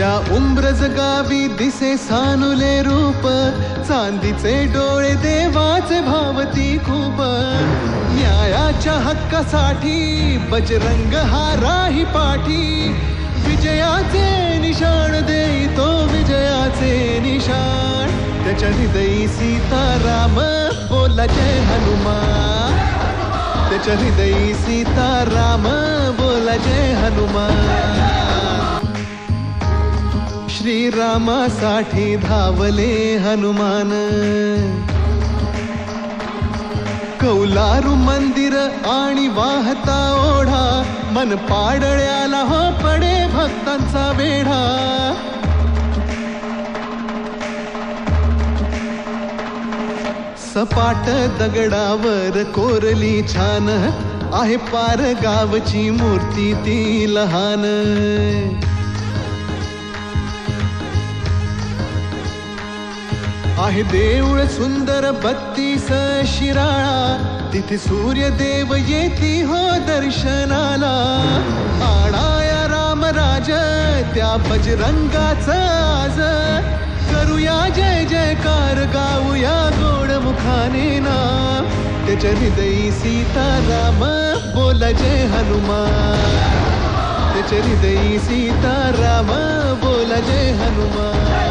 त्या उंब्रज गावी दिसे सानुले रूप चांदीचे डोळे देवाचे भावती खूप. न्यायाच्या हक्कासाठी बजरंग हा राही पाठी. विजयाचे निशाण देई तो विजयाचे निशाण. त्याच्या हृदयी सीताराम बोला जय हनुमान. त्याच्या हृदयी सीताराम बोला जय हनुमान. श्रीरामासाठी धावले हनुमान. कौलारू मंदिर आणि वाहता ओढा मन पाडळ्याला हो पडे भक्तांचा वेढा. सपाट दगडावर कोरली छान आहे पार गावची मूर्ती ती लहान. आहे देऊळ सुंदर बत्तीस शिराळा. तिथे सूर्यदेव येती हो दर्शनाला. आणाया रामराज त्या बजरंगाचा आज. करूया जय जयकार गाऊया गोड मुखाने ना. त्याच्या हृदयी सीताराम बोला जय हनुमान. त्याच्या हृदयी सीताराम बोला जय हनुमान.